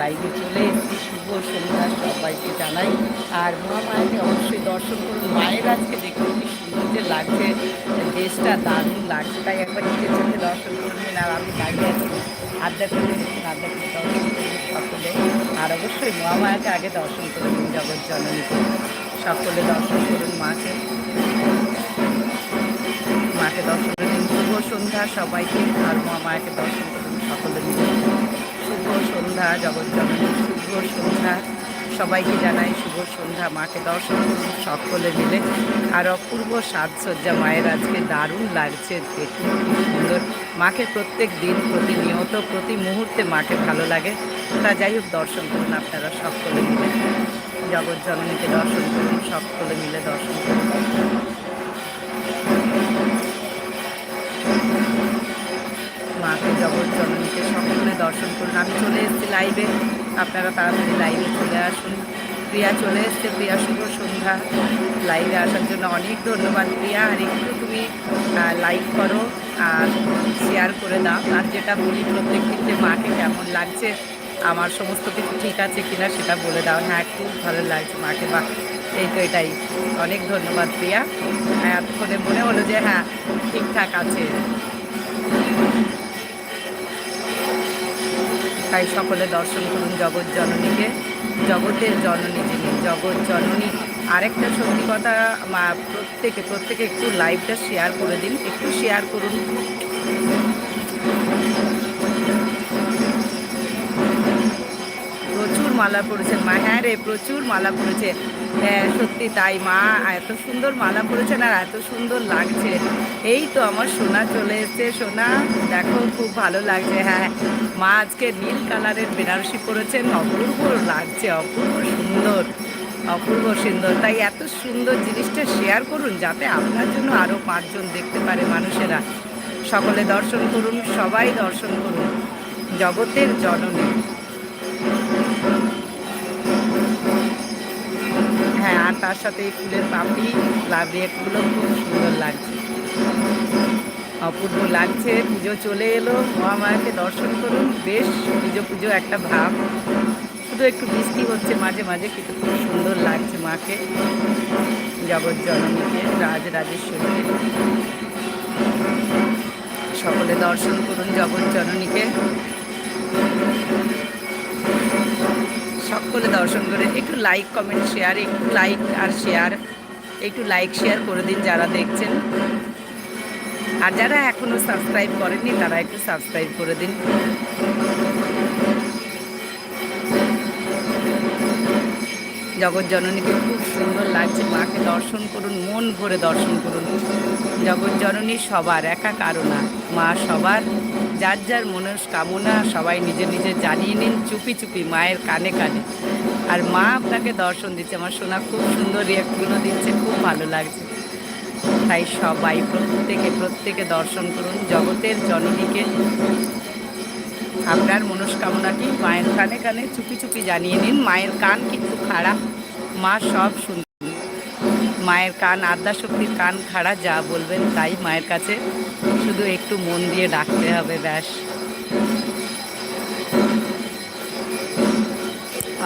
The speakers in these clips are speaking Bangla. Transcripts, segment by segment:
লাইভে চলে এসেছি। শুভ সন্ধ্যা সবাইকে জানাই। আর মহামায়াকে অবশ্যই দর্শন করুন। মায়ের আজকে দেখুন কি সুন্দর যে লাগছে। দেশটা দারুণ লাগছে। তাই একবার নিজের চোখে দর্শন করবেন আর আমি দাঁড়িয়ে আছি করে দেখুন করে দর্শন করুন সকলে। আর অবশ্যই মহামায়াকে আগে দর্শন করে নিন জগৎ জননীকে। সকলে দর্শন করুন মাকে। মাকে দর্শন করে নিন। শুভ সন্ধ্যা সবাইকে। আর মহামায়াকে দর্শন করুন সকলে মিলে। শুভ সন্ধ্যা জগৎ জননী শুভ সন্ধ্যা। সবাইকে জানাই শুভ সন্ধ্যা, মাকে দর্শন সকলে মিলে। আর অপূর্ব সাজসজ্জা মায়ের আজকে দারুণ লাগছে, দেখুন কি সুন্দর। মাকে প্রত্যেক দিন, প্রতিনিয়ত, প্রতি মুহূর্তে মাকে ভালো লাগে। তা যাই হোক, দর্শন করুন আপনারা সকলে মিলে। জগৎ জননীকে দর্শন করুন, সকলে মিলে দর্শন করুন। জগৎ জননীকে সকলে দর্শন করুন। আমি চলে এসেছি লাইভে আপনারা তাড়াতাড়ি লাইভে চলে আসুন। প্রিয়া চলে এসছে। প্রিয়া, শুভ সন্ধ্যা। লাইভে আসার জন্য অনেক ধন্যবাদ। প্রিয়া, আর একটু তুমি লাইক করো আর শেয়ার করে দাও। আর যেটা বলি প্রত্যেক দিন মাকে কেমন লাগছে, আমার সমস্ত কিছু ঠিক আছে কিনা সেটা বলে দাও। হ্যাঁ খুব ভালো লাগছে মাকে। বা এই তো এটাই। অনেক ধন্যবাদ প্রিয়া। হ্যাঁ এতক্ষণে মনে হলো যে হ্যাঁ ঠিকঠাক আছে। তাই সকলে দর্শন করুন জগৎ জননীকে, জগতের জননী যিনি, জগৎ জননী। আরেকটা সত্যি কথা প্রত্যেকে প্রত্যেকে একটু লাইভটা শেয়ার করে দিন, একটু শেয়ার করুন। প্রচুর মালা পড়েছেন মা। হ্যাঁ রে, প্রচুর মালা পড়েছে। হ্যাঁ সত্যি তাই, মা। এত সুন্দর মালা পড়েছেন আর এত সুন্দর লাগছে। এই তো আমার সোনা চলে এসছে। সোনা, দেখো, খুব ভালো লাগছে। হ্যাঁ মা আজকে নীল কালারের বেনারসি পরেছেন। অপূর্ব লাগছে, অপূর্ব সুন্দর অপূর্ব সুন্দর। তাই এত সুন্দর জিনিসটা শেয়ার করুন যাতে আপনার জন্য আরও পাঁচজন দেখতে পারে মানুষেরা। সকলে দর্শন করুন, সবাই দর্শন করুন। জগতের জননী। তার সাথে ফুলের পাপড়ি লাভরিয়াগুলো খুব সুন্দর লাগছে। অপূর্ব লাগছে, পুজো চলে এলো, মহামায়াকে দর্শন করুন, বেশ পুজো পুজো একটা ভাব। শুধু একটু বৃষ্টি হচ্ছে, মাঝে মাঝে, কিন্তু খুব সুন্দর লাগছে মাকে, জগৎ জননীকে রাজ রাজেশ্বরীকে সকলে দর্শন করুন জগৎ জননীকে। সকলে দর্শন করে, একটু লাইক কমেন্ট শেয়ার একটু লাইক আর শেয়ার একটু লাইক শেয়ার করে দিন যারা দেখছেন। আর যারা এখনও সাবস্ক্রাইব করেননি, তারা একটু সাবস্ক্রাইব করে দিন। জগৎ জননীকে খুব সুন্দর লাগছে, মাকে দর্শন করুন, মন ভরে দর্শন করুন। জগৎ জননী সবার, একা কারও না। মা সবার যার যার মনস্কামনা সবাই নিজে নিজে জানিয়ে নিন চুপি চুপি মায়ের কানে কানে। আর মা আপনাকে দর্শন দিচ্ছে, আমার সোনা খুব সুন্দর রিয়াক্টগুলো দিচ্ছে, খুব ভালো লাগছে। তাই সবাই প্রত্যেকে প্রত্যেকে দর্শন করুন, জগতের জননীকে। আপনার মনস্কামনাটি মায়ের কানে কানে চুপি চুপি জানিয়ে নিন, মায়ের কান কিন্তু খারাপ মা সব শুনতে মায়ের কান আদ্যা শক্তির কান খাড়া, যা বলবেন তাই মায়ের কাছে। শুধু একটু মন দিয়ে ডাকতে হবে, ব্যাস।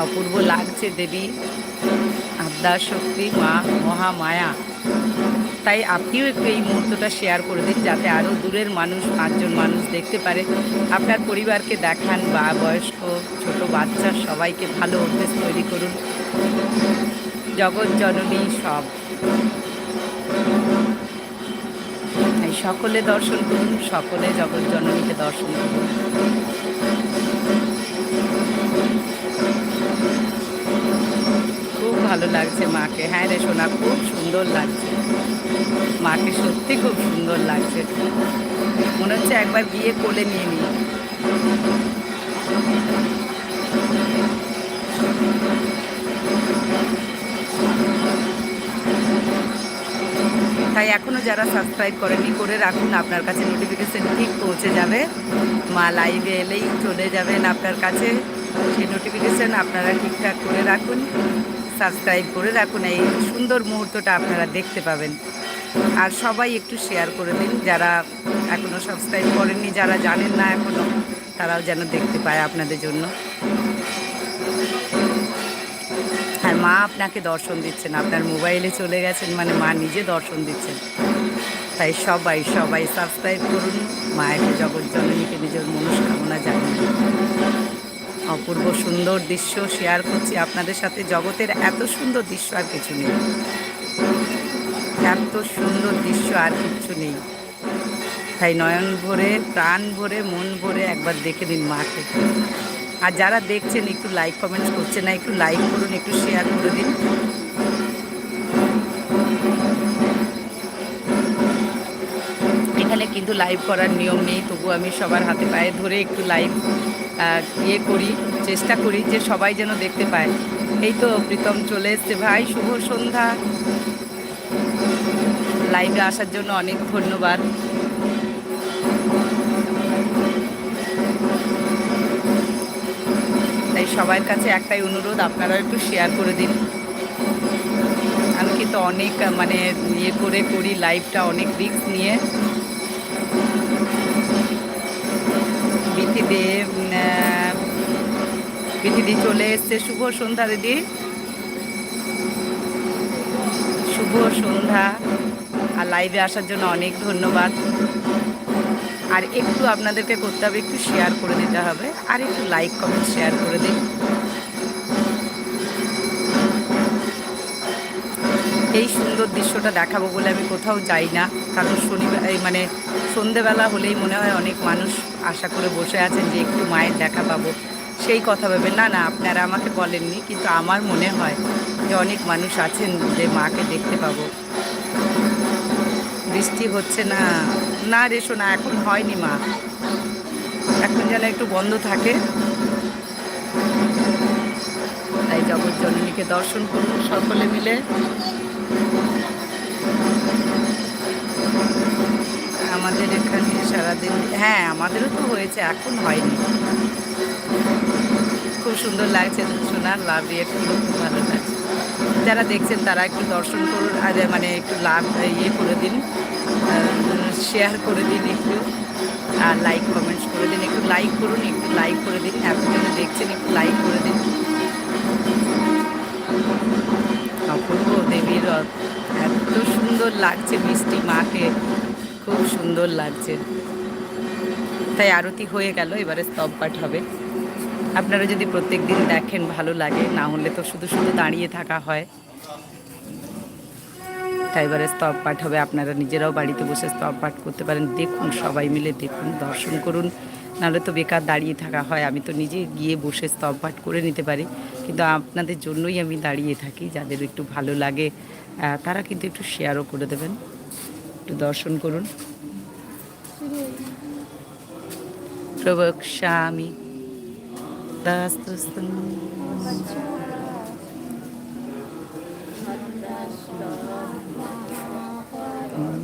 অপূর্ব লাগছে দেবী আদ্যা শক্তি মা মহামায়া তাই আপনিও একটু এই মুহূর্তটা শেয়ার করে দিন, যাতে আরও দূরের মানুষ, পাঁচজন মানুষ দেখতে পারে। আপনার পরিবারকে দেখান, বা বয়স্ক, ছোট বাচ্চা, সবাইকে ভালো অভ্যেস তৈরি করুন। জগৎ জননী সব। তাই সকলে দর্শন করুন, সকলে জগৎ জননীকে দর্শন করুন। খুব ভালো লাগছে মাকে। হ্যাঁ রে সোনা, খুব সুন্দর লাগছে। মাকে সত্যি খুব সুন্দর লাগছে। মনে হচ্ছে একবার গিয়ে কোলে নিয়ে নিই। তাই এখনও যারা সাবস্ক্রাইব করেনি করে রাখুন। আপনার কাছে নোটিফিকেশান ঠিক পৌঁছে যাবে। মা লাইভে এলেই চলে যাবেন আপনার কাছে। সেই নোটিফিকেশান আপনারা ঠিকঠাক করে রাখুন সাবস্ক্রাইব করে রাখুন। এই সুন্দর মুহূর্তটা আপনারা দেখতে পাবেন। আর সবাই একটু শেয়ার করে দিন, যারা এখনও সাবস্ক্রাইব করেননি, যারা জানেন না এখনও তারাও যেন দেখতে পায় আপনাদের জন্য। মা আপনাকে দর্শন দিচ্ছেন, আপনার মোবাইলে চলে গেছেন মানে মা নিজে দর্শন দিচ্ছেন। তাই সবাই সবাই সাবস্ক্রাইব করুন, মায়ের জগৎ জননীকে নিজের মনস্কামনা জানিয়ে অপূর্ব সুন্দর দৃশ্য শেয়ার করছি আপনাদের সাথে, জগতের এত সুন্দর দৃশ্য আর কিছু নেই। এত সুন্দর দৃশ্য আর কিচ্ছু নেই। তাই নয়ন ভরে, প্রাণ ভরে, মন ভরে একবার দেখে নিন মাকে। আর যারা দেখছেন, একটু লাইক কমেন্টস করছে না, একটু লাইক করুন, একটু শেয়ার করে দিন। এখানে কিন্তু লাইভ করার নিয়ম নেই, তবু আমি সবার হাতে পায়ে ধরে একটু লাইভ ইয়ে করি, চেষ্টা করি যে সবাই যেন দেখতে পায়। এই তো প্রীতম চলে এসছে। ভাই, শুভ সন্ধ্যা। লাইভে আসার জন্য অনেক ধন্যবাদ। সবার কাছে একটাই অনুরোধ আপনারা একটু শেয়ার করে দিন। আমি কিন্তু অনেক মানে ইয়ে করে করি লাইভটা অনেক রিস্ক নিয়ে। বিথিদে বিথিদি চলে এসছে। শুভ সন্ধ্যা, দিদি। শুভ সন্ধ্যা। আর লাইভে আসার জন্য অনেক ধন্যবাদ। আর একটু আপনাদেরকে করতে হবে, একটু শেয়ার করে দিতে হবে। আর একটু লাইক কমেন্ট শেয়ার করে দিন। এই সুন্দর দৃশ্যটা দেখাবো বলে আমি কোথাও যাই না। কারণ শনিবার মানে সন্ধেবেলা হলেই মনে হয় অনেক মানুষ আশা করে বসে আছেন যে একটু মায়ের দেখা পাবো। সেই কথা ভেবে, না না, আপনারা আমাকে বলেননি, কিন্তু আমার মনে হয় যে অনেক মানুষ আছেন যে মাকে দেখতে পাবো। বৃষ্টি হচ্ছে না। না রেশো না এখন হয়নি মা। এখন যেন একটু বন্ধ থাকে। তাই জগৎ জননীকে দর্শন করুন সকলে মিলে। আমাদের এখানে সারাদিন হ্যাঁ আমাদেরও তো হয়েছে, এখন হয়নি। খুব সুন্দর লাগছে শোনার লাভ রিয়েক্টগুলো খুব ভালো লাগছে। যারা দেখছেন তারা একটু দর্শন করুন আর মানে একটু লাভ ইয়ে করে দিন। শেয়ার করে দিন একটু। আর লাইক কমেন্টস করে দিন। একটু লাইক করুন, একটু লাইক করে দিন। এতজন দেখছেন, একটু লাইক করে দিন। অপূর্ব দেবীর রথ। এত সুন্দর লাগছে মিষ্টি মাকে। খুব সুন্দর লাগছে। তাই আরতি হয়ে গেল, এবারে স্তব পাঠ হবে। আপনারা যদি প্রত্যেক দিন দেখেন ভালো লাগে, না হলে তো শুধু শুধু দাঁড়িয়ে থাকা হয়। এবারে স্তব পাঠ হবে, আপনারা নিজেরাও বাড়িতে বসে স্তব পাঠ করতে পারেন। দেখুন, সবাই মিলে দেখুন, দর্শন করুন। নাহলে তো বেকার দাঁড়িয়ে থাকা হয়, আমি তো নিজে গিয়ে বসে স্তব পাঠ করে নিতে পারি। কিন্তু আপনাদের জন্যই আমি দাঁড়িয়ে থাকি, যাদের একটু ভালো লাগে তারা কিন্তু একটু শেয়ারও করে দেবেন। একটু দর্শন করুন। প্রবক্ষ্যামি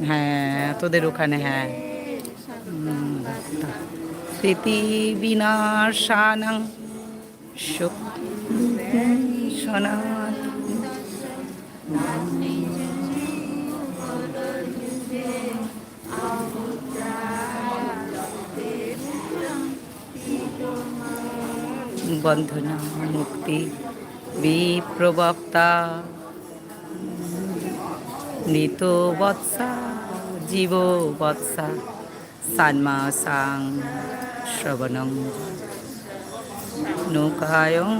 হ্যাঁ তোদের ওখানে হ্যাঁ। স্মৃতি বিনাশানং সনাথ বন্ধনা মুক্তি। বিপ্রবক্তা, নিত বৎসা, জীব বৎসা, সান্মা সাং শ্রবণং। নৌকায়ং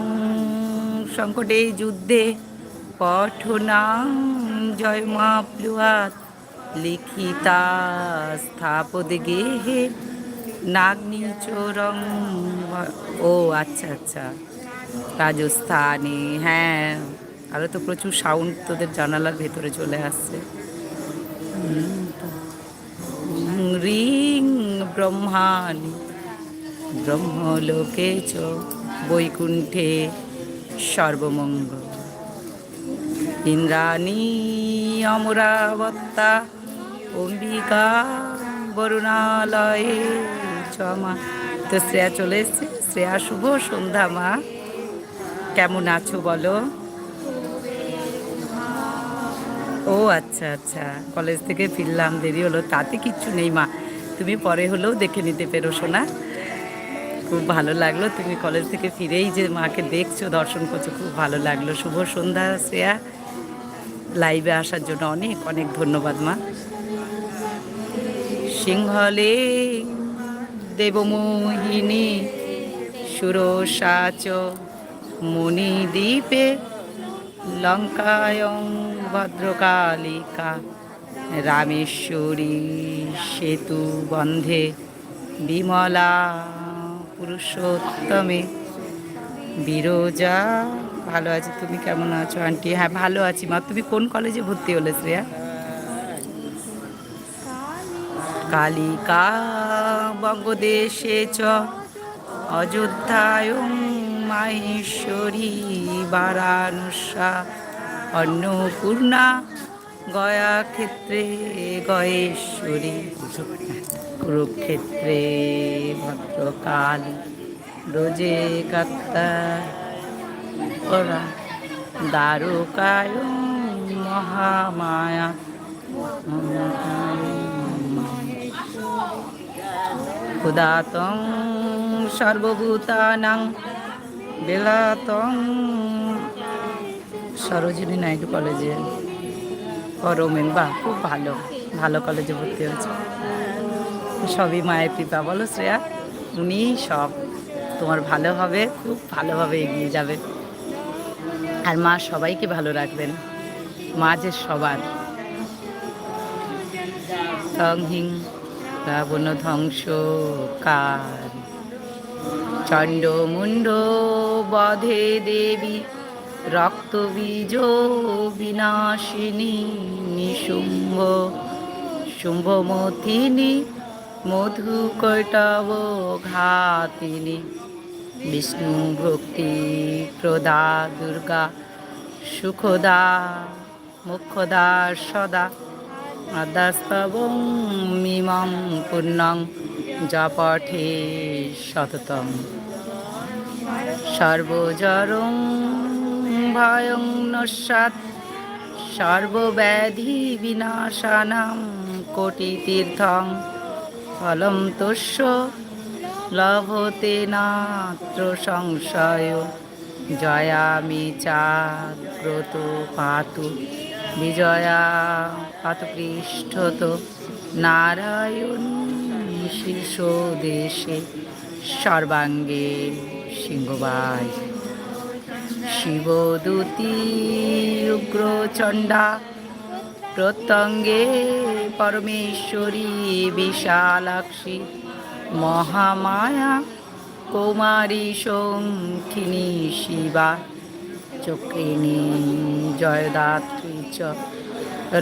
সংকটে যুদ্ধে পঠনাং জয়মা প্লুয়াত, লিখিতা স্থাপদ গেহে নাগ্নি চোরং ও আচ্ছা আচ্ছা। রাজস্থানে হ্যাঁ। আরও তো প্রচুর সাউন্ড তোদের জানালার ভেতরে চলে আসছে। রিং ব্রহ্মাণি, ব্রহ্মলোকে চ বৈকুণ্ঠে সর্বমঙ্গল। ইন্দ্রাণী অমরাবত্তা অম্বিকা, বরুণালয়ে জমা। তো শ্রেয়া চলে এসছে। শ্রেয়া, শুভ সন্ধ্যা মা। কেমন আছো বলো? ও আচ্ছা আচ্ছা। কলেজ থেকে ফিরলাম, দেরি হলো। তাতে কিচ্ছু নেই মা। তুমি পরে হলেও দেখে নিতে পেরো শোনা খুব ভালো লাগল। তুমি কলেজ থেকে ফিরেই যে মাকে দেখছ, দর্শন করছ, খুব ভালো লাগল। শুভ সন্ধ্যা, শ্রেয়া। লাইভে আসার জন্য অনেক অনেক ধন্যবাদ মা। সিংহলে দেবমোহিনী সুরসাচ মণিদ্বীপে লঙ্কায়ং ভদ্রকালিকা রামেশ্বরী সেতু বন্ধে বিমলা পুরুষোত্তমে। বিরোজা, ভালো আছি, তুমি কেমন আছো? আন্টি হ্যাঁ ভালো আছি। মা, তুমি কোন কলেজে ভর্তি হলে শ্রেয়া? কালিকা। বঙ্গদেশে চ। অযোধ্যায় মাহেশ্বরী বারানুষা অন্নপূর্ণা গয়া ক্ষেত্রে গয়েশ্বরী। কুরুক্ষেত্রে ভদ্রকালী। রোজে কাত্তা ওরা দ্বারকায় মহামায়া। ক্ষুদাতং সর্বভূতানাং বেলাতং সরোজিনী নাইডু কলেজে করমেন বা খুব ভালো ভালো কলেজে ভর্তি হয়েছে। সবই মায়ের কৃপা, বলো শ্রেয়া উনি সব, তোমার ভালো হবে, খুব ভালোভাবে এগিয়ে যাবে। আর মা সবাইকে ভালো রাখবেন, মা যে সবার। তং হিং। রাবণ ধ্বংস কার চণ্ড মুন্ড বধে দেবী, রক্তবীজ বিনাশিনী, নিশুম্ভ, শুম্ভমথিনী, মধুকৈটব ঘাতিনী। বিষ্ণু ভক্তি প্রদা দুর্গা, সুখদা মুখদা সদা। আদাস্তবং মিমং পুণ্যং জপঠে সততম সর্বজরং ভয়ং নস্যাৎ সর্বব্যাধি বিনাশানাং কোটিতীর্থং ফলম তস্য লভতে নাত্র সংশয় জয়ামি চাগ্রত পাতু বিজয়া পাতপৃষ্ঠত নারায়ণ শীর্ষ দেশে সর্বাঙ্গে সিংহবাই। শিবদূতি উগ্রচণ্ডা প্রত্যঙ্গে পরমেশ্বরী বিশালাক্ষী মহামায়া কৌমারী শঙ্খিনী শিবা। চক্রিণী জয়দাত্রী চ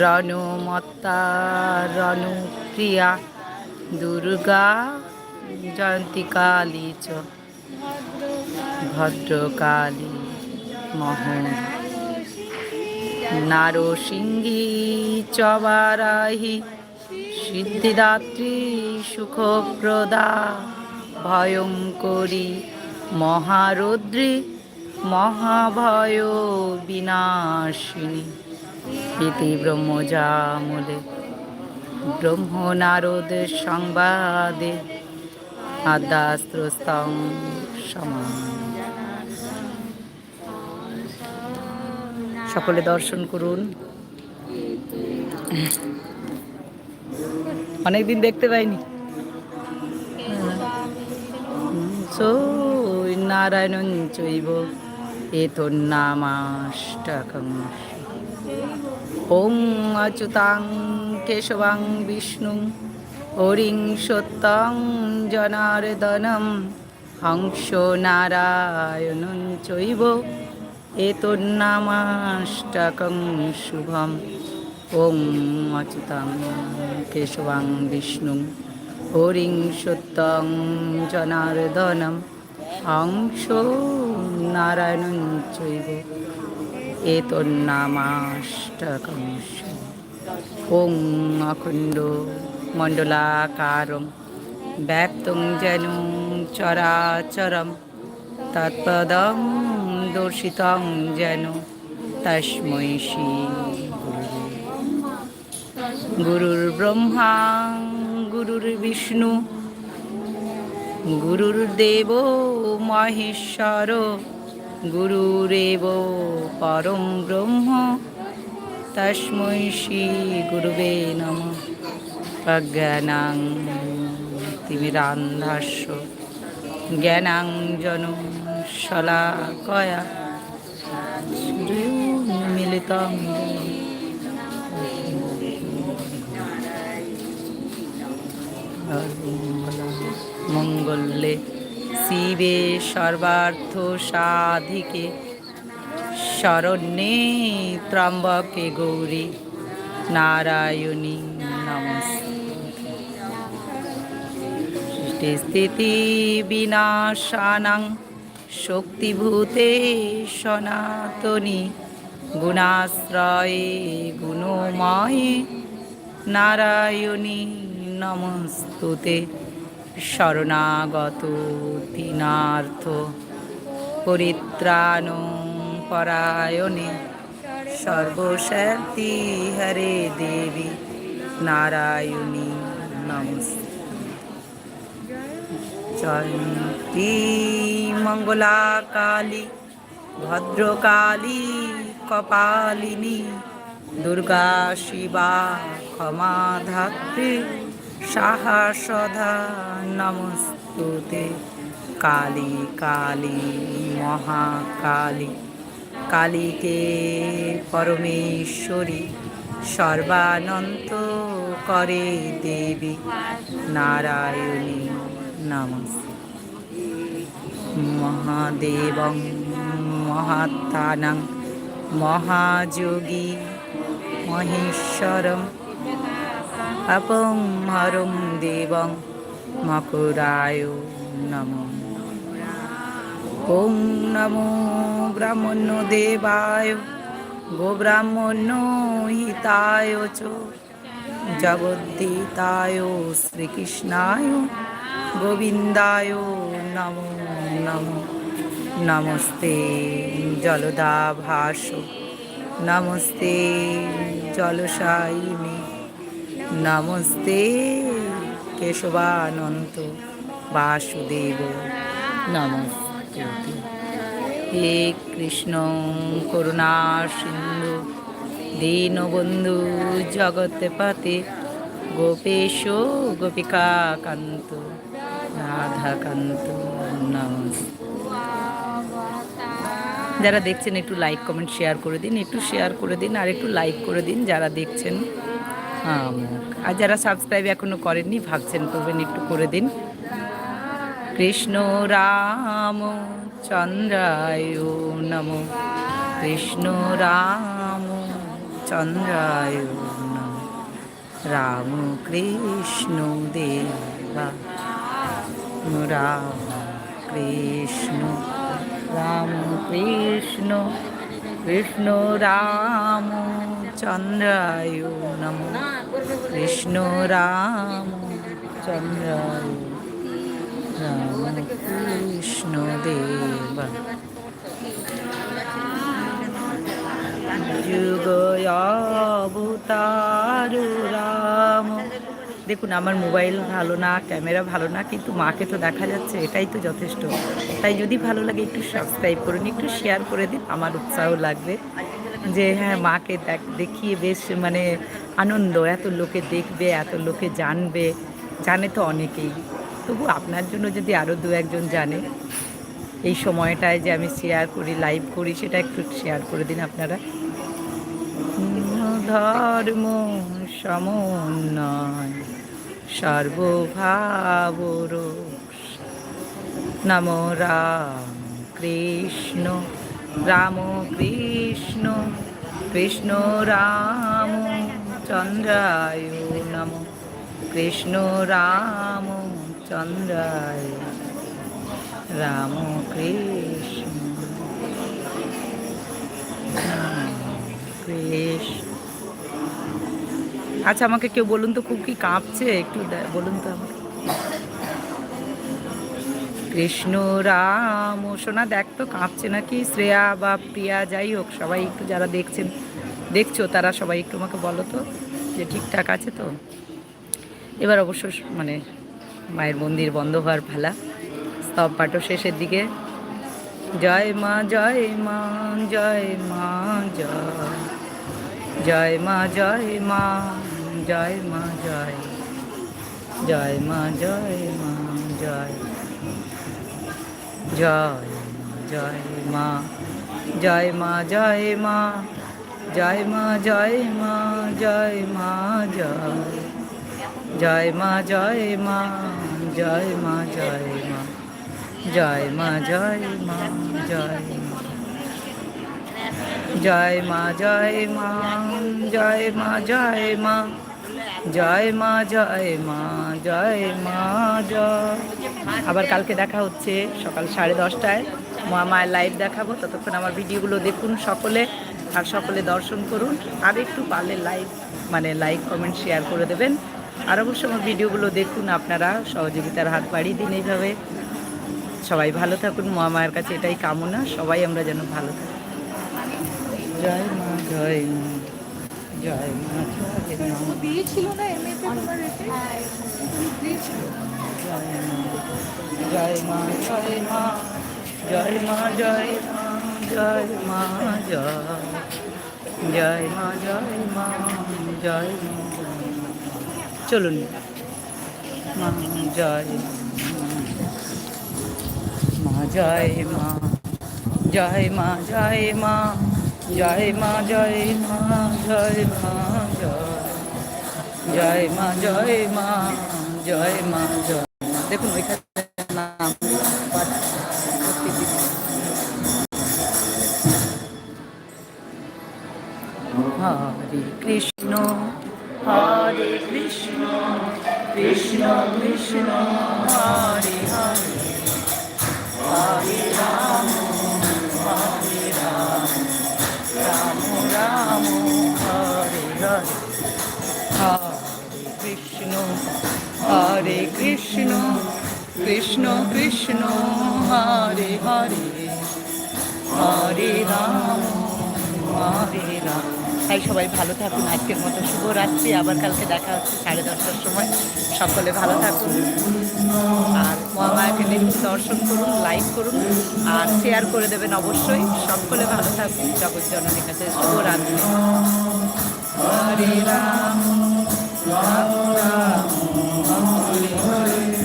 রণুমত্তা রণুপ্রিয়া দুর্গা জয়ন্তী কালী চ ভদ্রকালী মহন নারসিংহী চবারাহি সিদ্ধিদাত্রী সুখপ্রদা ভয়ঙ্করী মহারৌদ্রী মহাভয় বিনাশিনী ইতি ব্রহ্মজামূলে ব্রহ্ম নারদ সংবাদে আদাস্ত্রস্তং সমান সকলে দর্শন করুন। অনেকদিন দেখতে পাইনি। নারায়ণ চৈব। এতন্নামাষ্টকং। ওং অচ্যুতাং কেশবাং বিষ্ণু হরিং সত্যং জনার্দনম হংস নারায়ণ চৈব এতন্নামাষ্টকং শুভম ওং অচ্যুতাং কেশবাং বিষ্ণু হরিং সত্যং জনার্দনম হংস নারায়ণ চৈব এতন্নামাষ্টকং ওং অখণ্ড মণ্ডলাকারম ব্যক্তং যেন চরাচরম তৎপদং দর্শিতং যেন তস্मै শ্রী গুরুর ব্রহ্মা গুরুর গুরুরেব পরম ব্রহ্ম তস্মৈ শ্রী গুরুবে নম প্রজ্ঞানাং তিমিরান্ধাস্য জ্ঞানাঞ্জন শলাকয়া মিলিতং মঙ্গলে শিবে সর্বার্থ সাধিকে, শরণ্যে ত্রম্বকে গৌরী, নারায়ণী নমস্তে স্থিতি বিনাশানাং, শক্তিভূতে সনাতনী, গুণাশ্রয়ে গুণময়ে, নারায়ণী নমস্তুতে। শরণাগত তিনার্থ পরিত্রাণ পরায়ণে সর্বশক্তি হরে দেবী নারায়ণী নমস্তে মঙ্গলা কালী ভদ্রকালী কপালিনী দুর্গা শিবা ক্ষমা ধাত্রী সাহসধা নমস্তুতে কালী কালী মহাকালী। কালীকে পরমেশ্বরী সর্বানন্ত করে দেবী নারায়ণী নমস্তে। মহাদেবং, মহাত্মানং, মহাযোগী, মহেশ্বরম আপং হরং দেবং মকুরায় নমঃ ওম নমো ব্রাহ্মণ্য দেবায় গোব্রাহ্মণ্য হিতায় চ জগদ্দিতায় শ্রীকৃষ্ণায় গোবিন্দায় নমো নমো নমস্তে জলদা ভাস নমস্তে জলসায়িনী নমস্তে, কেশবানন্ত বাসুদেব। নমস্তে। হে কৃষ্ণ, করুণা সিন্ধু, দীনবন্ধু জগৎপতে গোপেশ গোপিকা কান্ত রাধাকান্ত, নমস্তে। যারা দেখছেন, একটু লাইক কমেন্ট শেয়ার করে দিন, একটু শেয়ার করে দিন, আর একটু লাইক করে দিন, যারা দেখছেন। আর যারা সাবস্ক্রাইব এখনও করেননি, ভাবছেন করবেন একটু করে দিন। কৃষ্ণ রাম চন্দ্রায় নম। কৃষ্ণ রাম চন্দ্রায় নম। রাম কৃষ্ণ দেবা। রাম কৃষ্ণ রাম কৃষ্ণ। কৃষ্ণ রাম চন্দ্রায় নম কৃষ্ণ রাম চন্দ্রায় দেখুন, আমার মোবাইল ভালো না, ক্যামেরা ভালো না, কিন্তু মাকে তো দেখা যাচ্ছে, এটাই তো যথেষ্ট। তাই যদি ভালো লাগে, একটু সাবস্ক্রাইব করুন একটু শেয়ার করে দিন, আমার উৎসাহ লাগবে। যে হ্যাঁ মাকে দেখ, দেখিয়ে বেশ মানে আনন্দ, এত লোকে দেখবে, এত লোকে জানবে, জানে তো অনেকেই। তবু আপনার জন্য যদি আরও দু একজন জানে, এই সময়টায় যে আমি শেয়ার করি লাইভ করি, সেটা একটু শেয়ার করে দিন আপনারা। ধর্ম সমন্বয় সর্বভাবর নম রাম কৃষ্ণ রাম কৃষ্ণ কৃষ্ণ রাম চন্দ্রায় নম, কৃষ্ণ রাম চন্দ্রায় রাম কৃষ্ণ। কৃষ্ণ। আচ্ছা আমাকে কেউ বলুন তো খুব কি কাঁপছে? একটু বলুন তো আমাকে। কৃষ্ণ রাম, সোনা, দেখ তো কাঁপছে নাকি? শ্রেয়া বা প্রিয়া, যাই হোক, সবাই একটু যারা দেখছেন, দেখছ, তারা সবাই একটু আমাকে বলো তো যে ঠিকঠাক আছে তো? এবার অবশ্য মানে মায়ের মন্দির বন্ধ হওয়ার ফেলা স্তব পাঠও শেষের দিকে। জয় মা জয় মা জয় মা, জয়। জয় মা জয় মা। জয় মা জয় জয় মা জয় মা জয় জয় জয় মা জয় মা জয় মা জয় মা জয় মা জয় মা জয় জয় মা জয় মা জয় মা জয় মা জয় মা জয় মা জয় মা জয় মা জয় মা জয় মা জয় মা জয় মা জয় মা জয় মা, জয়। আবার কালকে দেখা হচ্ছে সকাল সাড়ে দশটায়। মা মায়ের লাইভ দেখাবো। ততক্ষণ আমার ভিডিওগুলো দেখুন সকলে আর সকলে দর্শন করুন। আর একটু পারলে লাইভ মানে লাইক কমেন্ট শেয়ার করে দেবেন। আর অবশ্যই আমার ভিডিওগুলো দেখুন আপনারা। সহযোগিতার হাত বাড়িয়ে দিন এইভাবে। সবাই ভালো থাকুন। মা মায়ের কাছে এটাই কামনা। সবাই আমরা যেন ভালো থাকি। জয় মা জয় মা। জয় মা জয় মা জয় মা জয় মা জয় মা জয় মা জয় মা জয় জয় মা জয় মা জয় চলুন মা জয় মা জয় মা জয় মা জয় মা জয় মা জয় মা জয় মা, জয় জয় মা জয় মা জয় মা জয় মা। দেখুন, ওইখানে নাম হরে কৃষ্ণ হরে কৃষ্ণ কৃষ্ণ কৃষ্ণ, হরে হরে হরে হরে কৃষ্ণ কৃষ্ণ কৃষ্ণ, হরে হরে। হরে রাম হরে রাম। তাই সবাই ভালো থাকুন। আজকের মতো শুভরাত্রি। আবার কালকে দেখা হচ্ছে সাড়ে দশটার সময়। সকলে ভালো থাকুন। আর মহামায়াকে দর্শন করুন, লাইক করুন, আর শেয়ার করে দেবেন অবশ্যই। সকলে ভালো থাকুন। জগৎ জননীর কাছে শুভরাত্রি। হরে রাম। হরে হরে